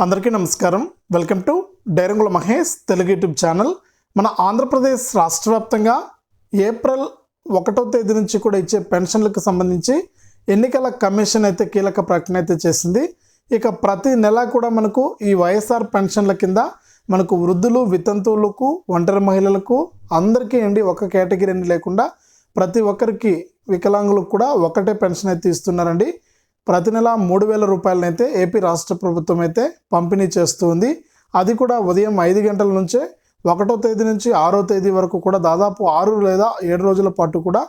అందరికీ నమస్కారం. Welcome to డైరంగుల మహేష్ తెలుగు యూట్యూబ్ ఛానల్. మన ఆంధ్రప్రదేశ్ రాష్ట్ర వ్యాప్తంగా ఏప్రిల్ ఒకటో తేదీ నుంచి కూడా ఇచ్చే పెన్షన్లకు సంబంధించి ఎన్నికల కమిషన్ అయితే కీలక ప్రకటన అయితే చేసింది. ఇక ప్రతి నెల కూడా మనకు ఈ వైఎస్ఆర్ పెన్షన్ల కింద మనకు వృద్ధులు వితంతువులకు ఒంటరి మహిళలకు అందరికీ అండి ఒక కేటగిరీ అని లేకుండా ప్రతి ఒక్కరికి వికలాంగులకు కూడా ఒకటే పెన్షన్ అయితే ఇస్తున్నారండి. ప్రతి నెల మూడు వేల రూపాయలనైతే ఏపీ రాష్ట్ర ప్రభుత్వం అయితే పంపిణీ చేస్తుంది. అది కూడా ఉదయం ఐదు గంటల నుంచే ఒకటో తేదీ నుంచి ఆరో తేదీ వరకు కూడా దాదాపు ఆరు లేదా ఏడు రోజుల పాటు కూడా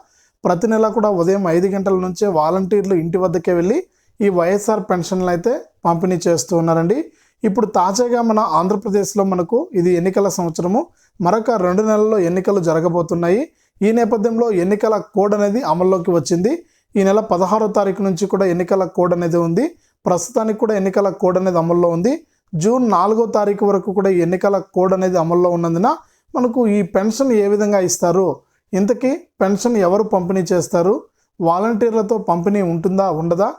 ప్రతి నెల కూడా ఉదయం ఐదు గంటల నుంచే వాలంటీర్లు ఇంటి వద్దకే వెళ్ళి ఈ వైఎస్ఆర్ పెన్షన్లు అయితే పంపిణీ చేస్తూ ఉన్నారండి. ఇప్పుడు తాజాగా మన ఆంధ్రప్రదేశ్లో మనకు ఇది ఎన్నికల సంవత్సరము. మరొక రెండు నెలల్లో ఎన్నికలు జరగబోతున్నాయి. ఈ నేపథ్యంలో ఎన్నికల కోడ్ అనేది అమల్లోకి వచ్చింది. ఈ నెల పదహారో తారీఖు నుంచి కూడా ఎన్నికల కోడ్ అనేది ఉంది. ప్రస్తుతానికి కూడా ఎన్నికల కోడ్ అనేది అమల్లో ఉంది. జూన్ నాలుగో తారీఖు వరకు కూడా ఈ ఎన్నికల కోడ్ అనేది అమల్లో ఉన్నందున మనకు ఈ పెన్షన్ ఏ విధంగా ఇస్తారు? ఇంతకీ పెన్షన్ ఎవరు పంపిణీ చేస్తారు? వాలంటీర్లతో పంపిణీ ఉంటుందా? ఉండదా?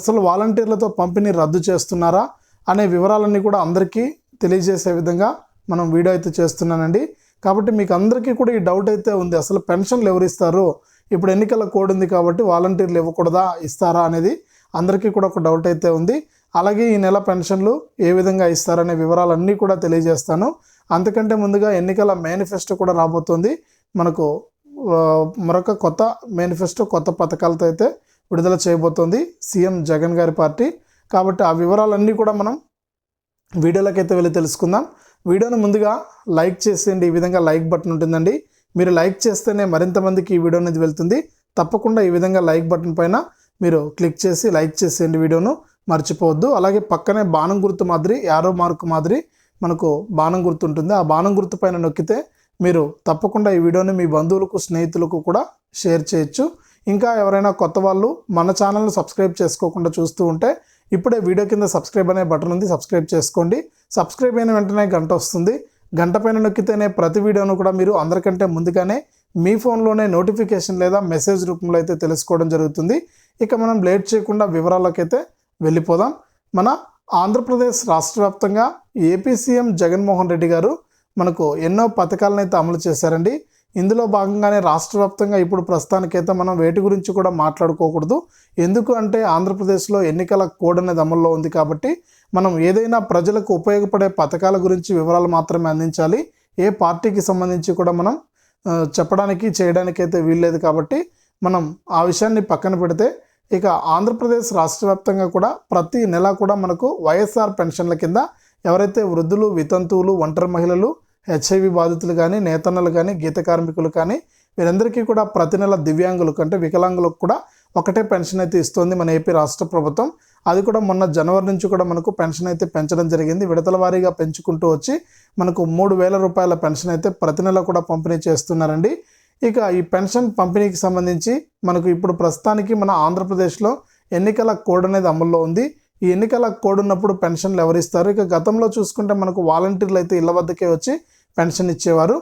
అసలు వాలంటీర్లతో పంపిణీ రద్దు చేస్తున్నారా? అనే వివరాలన్నీ కూడా అందరికీ తెలియజేసే విధంగా మనం వీడియో అయితే చేస్తున్నానండి. కాబట్టి మీకు అందరికీ కూడా ఈ డౌట్ అయితే ఉంది. అసలు పెన్షన్లు ఎవరు ఇస్తారు? ఇప్పుడు ఎన్నికల కోడ్ ఉంది కాబట్టి వాలంటీర్లు ఇవ్వకూడదా ఇస్తారా అనేది అందరికీ కూడా ఒక డౌట్ అయితే ఉంది. అలాగే ఈ నెల పెన్షన్లు ఏ విధంగా ఇస్తారనే వివరాలన్నీ కూడా తెలియజేస్తాను. అంతకంటే ముందుగా ఎన్నికల మేనిఫెస్టో కూడా రాబోతుంది. మనకు మరొక కొత్త మేనిఫెస్టో కొత్త పథకాలతో అయితే విడుదల చేయబోతోంది సీఎం జగన్ గారి పార్టీ. కాబట్టి ఆ వివరాలన్నీ కూడా మనం వీడియోలోకి అయితే వెళ్ళి తెలుసుకుందాం. వీడియోను ముందుగా లైక్ చేసేయండి. ఈ విధంగా లైక్ బటన్ ఉంటుందండి. మీరు లైక్ చేస్తేనే మరింత మందికి ఈ వీడియో అనేది వెళ్తుంది. తప్పకుండా ఈ విధంగా లైక్ బటన్ పైన మీరు క్లిక్ చేసి లైక్ చేసేయండి వీడియోను. మర్చిపోవద్దు. అలాగే పక్కనే బాణం గుర్తు మాదిరి యారో మార్కు మాదిరి మనకు బాణం గుర్తు ఉంటుంది. ఆ బాణం గుర్తు పైన నొక్కితే మీరు తప్పకుండా ఈ వీడియోని మీ బంధువులకు స్నేహితులకు కూడా షేర్ చేయొచ్చు. ఇంకా ఎవరైనా కొత్త వాళ్ళు మన ఛానల్ని సబ్స్క్రైబ్ చేసుకోకుండా చూస్తూ ఉంటే ఇప్పుడే వీడియో కింద సబ్స్క్రైబ్ అనే బటన్ ఉంది. సబ్స్క్రైబ్ చేసుకోండి. సబ్స్క్రైబ్ అయిన వెంటనే గంట వస్తుంది. గంట పైన నొక్కితేనే ప్రతి వీడియోను కూడా మీరు అందరికంటే ముందుగానే మీ ఫోన్లోనే నోటిఫికేషన్ లేదా మెసేజ్ రూపంలో అయితే తెలుసుకోవడం జరుగుతుంది. ఇక మనం లేట్ చేయకుండా వివరాలకైతే వెళ్ళిపోదాం. మన ఆంధ్రప్రదేశ్ రాష్ట్ర వ్యాప్తంగా ఏపీ సీఎం జగన్మోహన్ రెడ్డి గారు మనకు ఎన్నో పథకాలను అయితే అమలు చేశారండి. ఇందులో భాగంగానే రాష్ట్ర వ్యాప్తంగా ఇప్పుడు ప్రస్తుతానికైతే మనం వేటి గురించి కూడా మాట్లాడుకోకూడదు. ఎందుకు అంటే ఆంధ్రప్రదేశ్లో ఎన్నికల కోడ్ అనేది అమల్లో ఉంది కాబట్టి మనం ఏదైనా ప్రజలకు ఉపయోగపడే పథకాల గురించి వివరాలు మాత్రమే అందించాలి. ఏ పార్టీకి సంబంధించి కూడా మనం చెప్పడానికి చేయడానికి అయితే వీల్లేదు కాబట్టి మనం ఆ విషయాన్ని పక్కన పెడితే ఇక ఆంధ్రప్రదేశ్ రాష్ట్ర వ్యాప్తంగా కూడా ప్రతి నెల కూడా మనకు వైఎస్ఆర్ పెన్షన్ల కింద ఎవరైతే వృద్ధులు వితంతువులు ఒంటరి మహిళలు హెచ్ఐవి బాధితులు కానీ నేతన్నలు కానీ గీత కార్మికులు కానీ వీరందరికీ కూడా ప్రతి నెల దివ్యాంగులకు అంటే వికలాంగులకు కూడా ఒకటే పెన్షన్ అయితే ఇస్తుంది మన ఏపీ రాష్ట్ర ప్రభుత్వం. అది కూడా మొన్న జనవరి నుంచి కూడా మనకు పెన్షన్ అయితే పెంచడం జరిగింది. విడతల వారీగా పెంచుకుంటూ వచ్చి మనకు మూడు వేల రూపాయల పెన్షన్ అయితే ప్రతి నెల కూడా పంపిణీ చేస్తున్నారండి. ఇక ఈ పెన్షన్ పంపిణీకి సంబంధించి మనకు ఇప్పుడు ప్రస్తుతానికి మన ఆంధ్రప్రదేశ్లో ఎన్నికల కోడ్ అనేది అమల్లో ఉంది. ఈ ఎన్నికల కోడ్ ఉన్నప్పుడు పెన్షన్లు ఎవరిస్తారు? ఇక గతంలో చూసుకుంటే మనకు వాలంటీర్లు అయితే ఇళ్ళ వద్దకే వచ్చి పెన్షన్ ఇచ్చేవారు.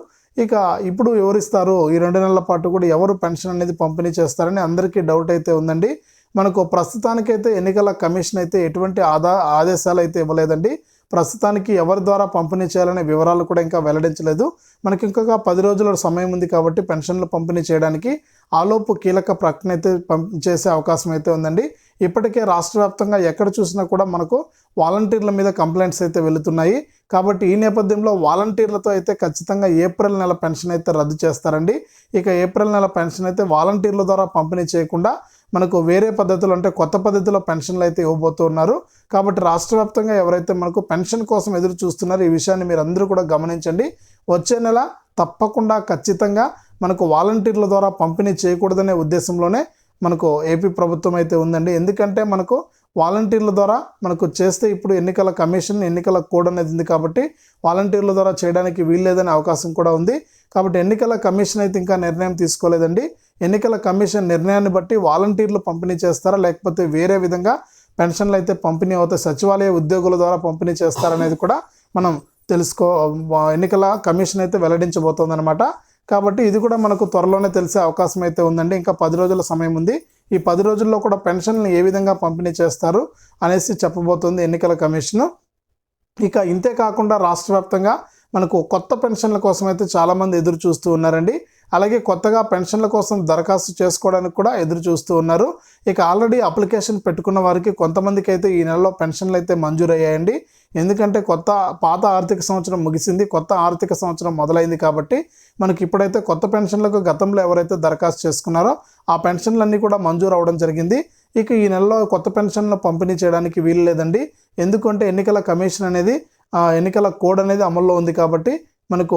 ఇక ఇప్పుడు ఎవరిస్తారు? ఈ రెండు నెలల పాటు కూడా ఎవరు పెన్షన్ అనేది పంపిణీ చేస్తారని అందరికీ డౌట్ అయితే ఉందండి. మనకు ప్రస్తుతానికైతే ఎన్నికల కమిషన్ అయితే ఎటువంటి ఆదా ఆదేశాలు అయితే ఇవ్వలేదండి. ప్రస్తుతానికి ఎవరి ద్వారా పంపిణీ చేయాలనే వివరాలు కూడా ఇంకా వెల్లడించలేదు. మనకి ఇంకొక పది రోజుల సమయం ఉంది కాబట్టి పెన్షన్లు పంపిణీ చేయడానికి ఆలోపు కీలక ప్రకటన అయితే పంప్ చేసే అవకాశం అయితే ఉందండి. ఇప్పటికే రాష్ట్ర వ్యాప్తంగా ఎక్కడ చూసినా కూడా మనకు వాలంటీర్ల మీద కంప్లైంట్స్ అయితే వెళుతున్నాయి. కాబట్టి ఈ నేపథ్యంలో వాలంటీర్లతో అయితే ఖచ్చితంగా ఏప్రిల్ నెల పెన్షన్ అయితే రద్దు చేస్తారండి. ఇక ఏప్రిల్ నెల పెన్షన్ అయితే వాలంటీర్ల ద్వారా పంపిణీ చేయకుండా మనకు వేరే పద్ధతులు అంటే కొత్త పద్ధతిలో పెన్షన్లు అయితే ఇవ్వబోతున్నారు కాబట్టి రాష్ట్ర వ్యాప్తంగా ఎవరైతే మనకు పెన్షన్ కోసం ఎదురు చూస్తున్నారో ఈ విషయాన్ని మీరు అందరూ కూడా గమనించండి. వచ్చే నెల తప్పకుండా ఖచ్చితంగా మనకు వాలంటీర్ల ద్వారా పంపిణీ చేయకూడదనే ఉద్దేశంలోనే మనకు ఏపీ ప్రభుత్వం అయితే ఉందండి. ఎందుకంటే మనకు వాలంటీర్ల ద్వారా మనకు చేస్తే ఇప్పుడు ఎన్నికల కమిషన్ ఎన్నికల కోడ్ అనేది ఉంది కాబట్టి వాలంటీర్ల ద్వారా చేయడానికి వీల్లేదనే అవకాశం కూడా ఉంది. కాబట్టి ఎన్నికల కమిషన్ అయితే ఇంకా నిర్ణయం తీసుకోలేదండి. ఎన్నికల కమిషన్ నిర్ణయాన్ని బట్టి వాలంటీర్లు పంపిణీ చేస్తారా లేకపోతే వేరే విధంగా పెన్షన్లు అయితే పంపిణీ అవుతాయి సచివాలయ ఉద్యోగుల ద్వారా పంపిణీ చేస్తారనేది కూడా మనం తెలుసుకో ఎన్నికల కమిషన్ అయితే వెల్లడించబోతోందనమాట కాబట్టి ఇది కూడా మనకు త్వరలోనే తెలిసే అవకాశం అయితే ఉందండి. ఇంకా పది రోజుల సమయం ఉంది. ఈ పది రోజుల్లో కూడా పెన్షన్లు ఏ విధంగా పంపిణీ చేస్తారు అనేసి చెప్పబోతుంది ఎన్నికల కమిషన్. ఇక ఇంతే కాకుండా రాష్ట్ర వ్యాప్తంగా మనకు కొత్త పెన్షన్ల కోసం అయితే చాలామంది ఎదురు చూస్తూ ఉన్నారండి. అలాగే కొత్తగా పెన్షన్ల కోసం దరఖాస్తు చేసుకోవడానికి కూడా ఎదురు చూస్తూ ఉన్నారు. ఇక ఆల్రెడీ అప్లికేషన్ పెట్టుకున్న వారికి కొంతమందికి అయితే ఈ నెలలో పెన్షన్లు అయితే మంజూరయ్యాయండి. ఎందుకంటే కొత్త పాత ఆర్థిక సంవత్సరం ముగిసింది కొత్త ఆర్థిక సంవత్సరం మొదలైంది కాబట్టి మనకి ఇప్పుడైతే కొత్త పెన్షన్లకు గతంలో ఎవరైతే దరఖాస్తు చేసుకున్నారో ఆ పెన్షన్లన్నీ కూడా మంజూరు అవడం జరిగింది. ఇక ఈ నెలలో కొత్త పెన్షన్లు పంపిణీ చేయడానికి వీలు లేదండి. ఎందుకంటే ఎన్నికల కమిషన్ అనేది ఎన్నికల కోడ్ అనేది అమల్లో ఉంది కాబట్టి మనకు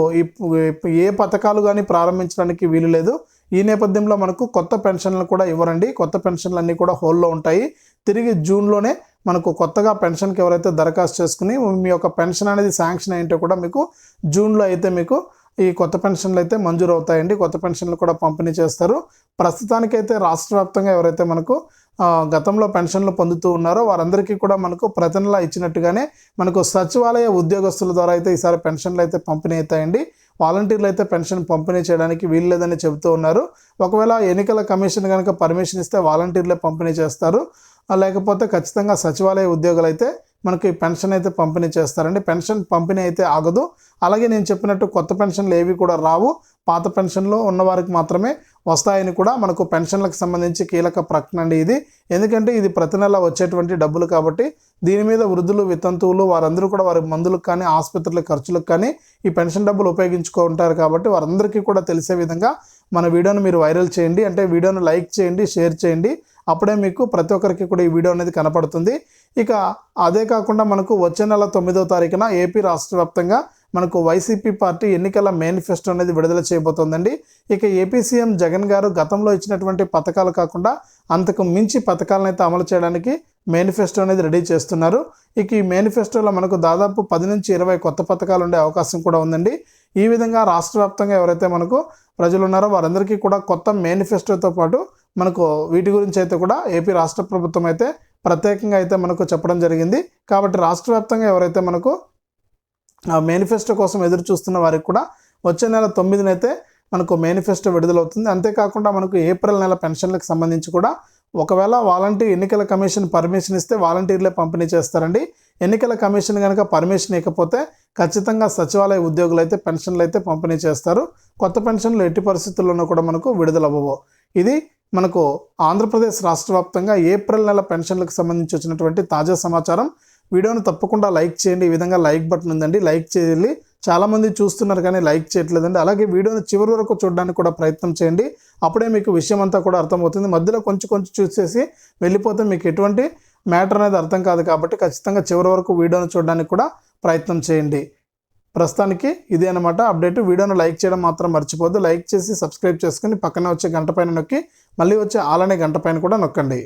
ఏ పథకాలు కానీ ప్రారంభించడానికి వీలు లేదు. ఈ నేపథ్యంలో మనకు కొత్త పెన్షన్లు కూడా ఇవ్వరండి. కొత్త పెన్షన్లు అన్నీ కూడా హోల్లో ఉంటాయి. తిరిగి జూన్లోనే మనకు కొత్తగా పెన్షన్కి ఎవరైతే దరఖాస్తు చేసుకుని మీ యొక్క పెన్షన్ అనేది శాంక్షన్ అయ్యింటే కూడా మీకు జూన్లో అయితే మీకు ఈ కొత్త పెన్షన్లు అయితే మంజూరు అవుతాయండి కొత్త పెన్షన్లు కూడా పంపిణీ చేస్తారు. ప్రస్తుతానికైతే రాష్ట్ర వ్యాప్తంగా ఎవరైతే మనకు గతంలో పెన్షన్లు పొందుతూ ఉన్నారో వారందరికీ కూడా మనకు ప్రతి నెల ఇచ్చినట్టుగానే మనకు సచివాలయ ఉద్యోగస్తుల ద్వారా అయితే ఈసారి పెన్షన్లు అయితే పంపిణీ అవుతాయండి. వాలంటీర్లు అయితే పెన్షన్ పంపిణీ చేయడానికి వీలు లేదని చెబుతూ ఉన్నారు. ఒకవేళ ఎన్నికల కమిషన్ కనుక పర్మిషన్ ఇస్తే వాలంటీర్లే పంపిణీ చేస్తారు. లేకపోతే ఖచ్చితంగా సచివాలయ ఉద్యోగులు అయితే మనకి పెన్షన్ అయితే పంపిణీ చేస్తారండి. పెన్షన్ పంపిణీ అయితే ఆగదు. అలాగే నేను చెప్పినట్టు కొత్త పెన్షన్లు ఏవి కూడా రావు. పాత పెన్షన్లో ఉన్నవారికి మాత్రమే వస్తాయని కూడా మనకు పెన్షన్లకు సంబంధించి కీలక ప్రకటన అండి ఇది. ఎందుకంటే ఇది ప్రతి నెల వచ్చేటువంటి డబ్బులు కాబట్టి దీని మీద వృద్ధులు వితంతువులు వారందరూ కూడా వారి మందులకు కానీ ఆసుపత్రుల ఖర్చులకు కానీ ఈ పెన్షన్ డబ్బులు ఉపయోగించుకుంటారు కాబట్టి వారందరికీ కూడా తెలిసే విధంగా మన వీడియోను మీరు వైరల్ చేయండి. అంటే వీడియోను లైక్ చేయండి షేర్ చేయండి. అప్పుడే మీకు ప్రతి ఒక్కరికి కూడా ఈ వీడియో అనేది కనపడుతుంది. ఇక అదే కాకుండా మనకు వచ్చే నెల తొమ్మిదో తారీఖున ఏపీ రాష్ట్ర వ్యాప్తంగా మనకు వైసీపీ పార్టీ ఎన్నికల మేనిఫెస్టో అనేది విడుదల చేయబోతోందండి. ఇక ఏపీ సీఎం జగన్ గారు గతంలో ఇచ్చినటువంటి పథకాలు కాకుండా అంతకు మించి పథకాలను అయితే అమలు చేయడానికి మేనిఫెస్టో అనేది రెడీ చేస్తున్నారు. ఇక ఈ మేనిఫెస్టోలో మనకు దాదాపు పది నుంచి ఇరవై కొత్త పథకాలు ఉండే అవకాశం కూడా ఉందండి. ఈ విధంగా రాష్ట్ర వ్యాప్తంగా ఎవరైతే మనకు ప్రజలు ఉన్నారో వారందరికీ కూడా కొత్త మేనిఫెస్టోతో పాటు మనకు వీటి గురించి అయితే కూడా ఏపీ రాష్ట్ర ప్రభుత్వం అయితే ప్రత్యేకంగా అయితే మనకు చెప్పడం జరిగింది. కాబట్టి రాష్ట్ర వ్యాప్తంగా ఎవరైతే మనకు మేనిఫెస్టో కోసం ఎదురు చూస్తున్న వారికి కూడా వచ్చే నెల తొమ్మిదినైతే మనకు మేనిఫెస్టో విడుదలవుతుంది. అంతేకాకుండా మనకు ఏప్రిల్ నెల పెన్షన్లకు సంబంధించి కూడా ఒకవేళ వాలంటీర్ ఎన్నికల కమిషన్ పర్మిషన్ ఇస్తే వాలంటీర్లే పంపిణీ చేస్తారండి. ఎన్నికల కమిషన్ కనుక పర్మిషన్ ఇవ్వకపోతే ఖచ్చితంగా సచివాలయ ఉద్యోగులు అయితే పెన్షన్లు అయితే పంపిణీ చేస్తారు. కొత్త పెన్షన్లు ఎట్టి పరిస్థితుల్లోనూ కూడా మనకు విడుదలవ్వవు. ఇది మనకు ఆంధ్రప్రదేశ్ రాష్ట్ర వ్యాప్తంగా ఏప్రిల్ నెల పెన్షన్లకు సంబంధించి వచ్చినటువంటి తాజా సమాచారం. వీడియోను తప్పకుండా లైక్ చేయండి. ఈ విధంగా లైక్ బటన్ ఉందండి. లైక్ చేయాలి చాలామంది చూస్తున్నారు కానీ లైక్ చేయట్లేదండి. అలాగే వీడియోని చివరి వరకు చూడడానికి కూడా ప్రయత్నం చేయండి. అప్పుడే మీకు విషయం అంతా కూడా అర్థమవుతుంది. మధ్యలో కొంచెం కొంచెం చూసేసి వెళ్ళిపోతే మీకు ఎటువంటి మ్యాటర్ అనేది అర్థం కాదు కాబట్టి ఖచ్చితంగా చివరి వరకు వీడియోను చూడడానికి కూడా ప్రయత్నం చేయండి. ప్రస్తుతానికి ఇదే అనమాట అప్డేట్. వీడియోను లైక్ చేయడం మాత్రం మర్చిపోద్దు లైక్ చేసి సబ్స్క్రైబ్ చేసుకుని పక్కనే వచ్చే గంట పైన నొక్కి మళ్ళీ వచ్చే ఆలనే గంట పైన కూడా నొక్కండి.